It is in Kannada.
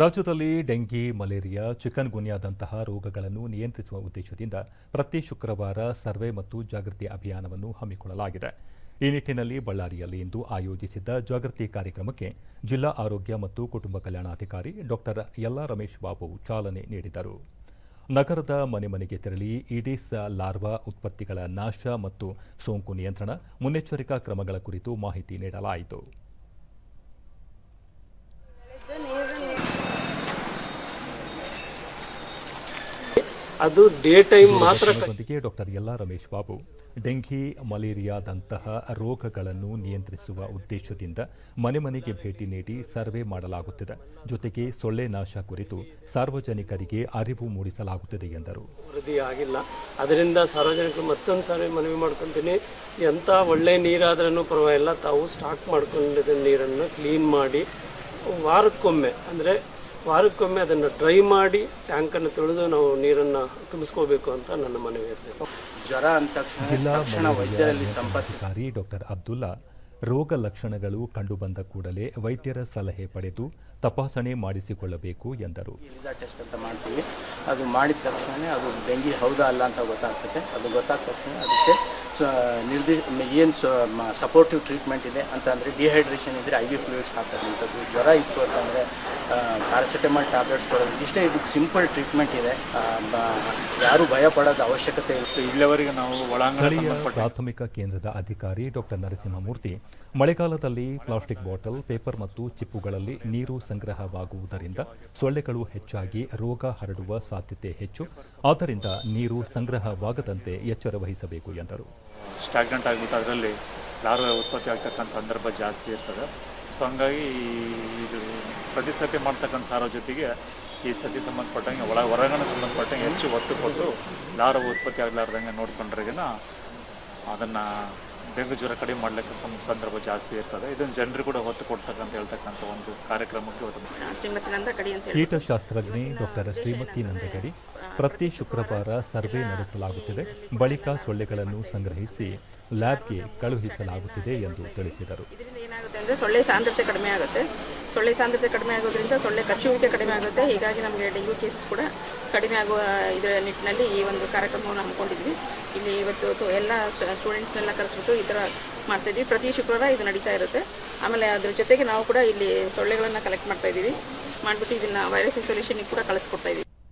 ರಾಜ್ಯದಲ್ಲಿ ಡೆಂಗಿ, ಮಲೇರಿಯಾ, ಚಿಕನ್ ಗುನ್ಯಾದಂತಹ ರೋಗಗಳನ್ನು ನಿಯಂತ್ರಿಸುವ ಉದ್ದೇಶದಿಂದ ಪ್ರತಿ ಶುಕ್ರವಾರ ಸರ್ವೆ ಮತ್ತು ಜಾಗೃತಿ ಅಭಿಯಾನವನ್ನು ಹಮ್ಮಿಕೊಳ್ಳಲಾಗಿದೆ. ಈ ನಿಟ್ಟಿನಲ್ಲಿ ಬಳ್ಳಾರಿಯಲ್ಲಿ ಇಂದು ಆಯೋಜಿಸಿದ್ದ ಜಾಗೃತಿ ಕಾರ್ಯಕ್ರಮಕ್ಕೆ ಜಿಲ್ಲಾ ಆರೋಗ್ಯ ಮತ್ತು ಕುಟುಂಬ ಕಲ್ಯಾಣಾಧಿಕಾರಿ ಡಾಕ್ಟರ್ ಯಲ್ಲಾ ರಮೇಶ್ ಬಾಬು ಚಾಲನೆ ನೀಡಿದರು. ನಗರದ ಮನೆ ಮನೆಗೆ ತೆರಳಿ ಇಡೀಸ್ ಲಾರ್ವಾ ಉತ್ಪತ್ತಿಗಳ ನಾಶ ಮತ್ತು ಸೋಂಕು ನಿಯಂತ್ರಣ, ಮುನ್ನೆಚ್ಚರಿಕಾ ಕ್ರಮಗಳ ಕುರಿತು ಮಾಹಿತಿ ನೀಡಲಾಯಿತು. ಅದು ಡೇ ಟೈಮ್ ಮಾತ್ರ ಡಾಕ್ಟರ್ ಎಲ್ಲ ರಮೇಶ್ ಬಾಬು ಡೆಂಘಿ ಮಲೇರಿಯಾದಂತಹ ರೋಗಗಳನ್ನು ನಿಯಂತ್ರಿಸುವ ಉದ್ದೇಶದಿಂದ ಮನೆ ಮನೆಗೆ ಭೇಟಿ ನೀಡಿ ಸರ್ವೆ ಮಾಡಲಾಗುತ್ತಿದೆ. ಜೊತೆಗೆ ಸೊಳ್ಳೆ ನಾಶ ಕುರಿತು ಸಾರ್ವಜನಿಕರಿಗೆ ಅರಿವು ಮೂಡಿಸಲಾಗುತ್ತಿದೆ ಎಂದರು. ವರದಿ ಆಗಿಲ್ಲ. ಅದರಿಂದ ಸಾರ್ವಜನಿಕರು ಮತ್ತೊಂದು ಸಾರಿ ಮನವಿ ಮಾಡ್ಕೊತೀನಿ. ಎಂಥ ಒಳ್ಳೆ ನೀರಾದ್ರೂ ಪರವಾಗಿಲ್ಲ. ತಾವು ಸ್ಟಾಕ್ ಮಾಡ್ಕೊಂಡಿದ್ದ ನೀರನ್ನು ಕ್ಲೀನ್ ಮಾಡಿ ವಾರಕ್ಕೊಮ್ಮೆ ಅಂದರೆ ವಾರಕ್ಕೊಮ್ಮೆ ಅದನ್ನು ಡ್ರೈ ಮಾಡಿ ಟ್ಯಾಂಕನ್ನು ತೊಳೆದು ನಾವು ನೀರನ್ನು ತುಂಬಿಸ್ಕೋಬೇಕು ಅಂತ ನನ್ನ ಮನವಿ ಇರ್ತದೆ ಜ್ವರ ಅಂತ ತಕ್ಷಣ ವೈದ್ಯರಲ್ಲಿ ಸಂಪರ್ಕಿಸಿ. ಡಾಕ್ಟರ್ ಅಬ್ದುಲ್ಲಾ ರೋಗ ಲಕ್ಷಣಗಳು ಕಂಡುಬಂದ ಕೂಡಲೇ ವೈದ್ಯರ ಸಲಹೆ ಪಡೆದು ತಪಾಸಣೆ ಮಾಡಿಸಿಕೊಳ್ಳಬೇಕು ಎಂದರು. ಟೆಸ್ಟ್ ಅಂತ ಮಾಡ್ತೀವಿ. ಅದು ಮಾಡಿದ ತಕ್ಷಣ ಅದು ಡೆಂಗಿ ಹೌದಾ ಅಲ್ಲ ಅಂತ ಗೊತ್ತಾಗ್ತದೆ. ಅದು ಗೊತ್ತಾದ ತಕ್ಷಣ ಅದಕ್ಕೆ ನಿರ್ದಿ ಏನು ಸಪೋರ್ಟಿವ್ ಟ್ರೀಟ್ಮೆಂಟ್ ಇದೆ ಅಂತಂದರೆ ಡಿಹೈಡ್ರೇಷನ್ ಇದ್ದರೆ ಐ ವಿ ಫ್ಲೂಯಿಡ್ಸ್ ಹಾಕ್ತಕ್ಕಂಥದ್ದು ಜ್ವರ ಇತ್ತು ಅಂತಂದರೆ ಪ್ಯಾರಾಸಿಟಮಾಲ್ ಟ್ಯಾಬ್ಲೆಟ್ಸ್ ಕೊಡೋದು. ಇಷ್ಟೇ ಇದಕ್ಕೆ ಸಿಂಪಲ್ ಟ್ರೀಟ್ಮೆಂಟ್ ಇದೆ. ಯಾರು ಭಯ ಪಡೋದು ಅವಶ್ಯಕತೆ ಇಲ್ಲ. ಇಲ್ಲಿವರೆಗೆ ನಾವು ಒಳಾಂಗಣ ಸಂಬಂಧಪಟ್ಟ ಪ್ರಾಥಮಿಕ ಕೇಂದ್ರದ ಅಧಿಕಾರಿ ಡಾಕ್ಟರ್ ನರಸಿಂಹಮೂರ್ತಿ ಮಳೆಗಾಲದಲ್ಲಿ ಪ್ಲಾಸ್ಟಿಕ್ ಬಾಟಲ್ ಪೇಪರ್ ಮತ್ತು ಚಿಪ್ಪುಗಳಲ್ಲಿ ನೀರು ಸಂಗ್ರಹವಾಗುವುದರಿಂದ ಸೊಳ್ಳೆಗಳು ಹೆಚ್ಚಾಗಿ ರೋಗ ಹರಡುವ ಸಾಧ್ಯತೆ ಹೆಚ್ಚು. ಆದ್ದರಿಂದ ನೀರು ಸಂಗ್ರಹವಾಗದಂತೆ ಎಚ್ಚರ ವಹಿಸಬೇಕು ಎಂದರು. ಸ್ಟಾಗ್ನೆಂಟ್ ಆಗಿಬಿಟ್ಟು ಅದರಲ್ಲಿ ಲಾರ್ವೆ ಉತ್ಪತ್ತಿ ಆಗ್ತಕ್ಕಂಥ ಸಂದರ್ಭ ಜಾಸ್ತಿ ಇರ್ತದೆ. ಸೊ ಹಂಗಾಗಿ ಇದು ಪ್ರತಿ ಸತಿ ಮಾಡ್ತಕ್ಕಂಥ ಸಾರೋ ಜೊತೆಗೆ ಈ ಸತಿ ಸಂಬಂಧಪಟ್ಟಂಗೆ ಒಳ ಹೊರಗಣ ಸಂಬಂಧಪಟ್ಟಂಗೆ ಹೆಚ್ಚು ಒತ್ತು ಕೊಟ್ಟು ಲಾರ್ವ ಉತ್ಪತ್ತಿ ಆಗಲಾರ್ದಂಗೆ ನೋಡ್ಕೊಂಡ್ರೆಗಿನ ಅದನ್ನು ಡೆಂಗು ಜ್ವರ ಕಡಿಮೆ ಮಾಡಲಿಕ್ಕೆ ಸಂ ಸಂದರ್ಭ ಜಾಸ್ತಿ ಇರ್ತದೆ. ಇದನ್ನು ಜನರು ಕೂಡ ಒತ್ತು ಕೊಡ್ತಕ್ಕಂತ ಹೇಳ್ತಕ್ಕಂಥ ಒಂದು ಕಾರ್ಯಕ್ರಮಕ್ಕೆ ಒಂದು ಶ್ರೀಮತಿ ನಂದ ಕಡಿ ಅಂತ ಹೇಳಿ ಕೀಟಶಾಸ್ತ್ರಜ್ಞೆ ಡಾಕ್ಟರ್ ಶ್ರೀಮತಿ ನಂದಗಡಿ ಪ್ರತಿ ಶುಕ್ರವಾರ ಸರ್ವೆ ನಡೆಸಲಾಗುತ್ತಿದೆ. ಬಳಿಕ ಸೊಳ್ಳೆಗಳನ್ನು ಸಂಗ್ರಹಿಸಿ ಲ್ಯಾಬ್ಗೆ ಕಳುಹಿಸಲಾಗುತ್ತಿದೆ ಎಂದು ತಿಳಿಸಿದರು. ಏನಾಗುತ್ತೆ ಅಂದರೆ ಸೊಳ್ಳೆ ಸಾಂದ್ರತೆ ಕಡಿಮೆ ಆಗುತ್ತೆ. ಸೊಳ್ಳೆ ಸಾಂದ್ರತೆ ಕಡಿಮೆ ಆಗೋದ್ರಿಂದ ಸೊಳ್ಳೆ ಕಚ್ಚುವಿಕೆ ಕಡಿಮೆ ಆಗುತ್ತೆ. ಹೀಗಾಗಿ ನಮಗೆ ಡೆಂಗ್ಯೂ ಕೇಸಸ್ ಕೂಡ ಕಡಿಮೆ ಆಗುವ ಇದರ ನಿಟ್ಟಿನಲ್ಲಿ ಈ ಒಂದು ಕಾರ್ಯಕ್ರಮವನ್ನು ಹಮ್ಮಿಕೊಂಡಿದ್ವಿ. ಇಲ್ಲಿ ಇವತ್ತು ಎಲ್ಲ ಸ್ಟೂಡೆಂಟ್ಸ್ನೆಲ್ಲ ಕರೆಸ್ಬಿಟ್ಟು ಈ ಥರ ಮಾಡ್ತಾಯಿದ್ವಿ ಪ್ರತಿ ಶುಕ್ರವಾರ ಇದು ನಡೀತಾ ಇರುತ್ತೆ. ಆಮೇಲೆ ಅದ್ರ ಜೊತೆಗೆ ನಾವು ಕೂಡ ಇಲ್ಲಿ ಸೊಳ್ಳೆಗಳನ್ನು ಕಲೆಕ್ಟ್ ಮಾಡ್ತಾಯಿದ್ದೀವಿ ಮಾಡಿಬಿಟ್ಟು ಇದನ್ನು ವೈರಸ್ ಸೊಲ್ಯೂಷನ್ಗೆ ಕೂಡ ಕಳಿಸ್ಕೊಡ್ತಾ ಇದ್ದೀವಿ.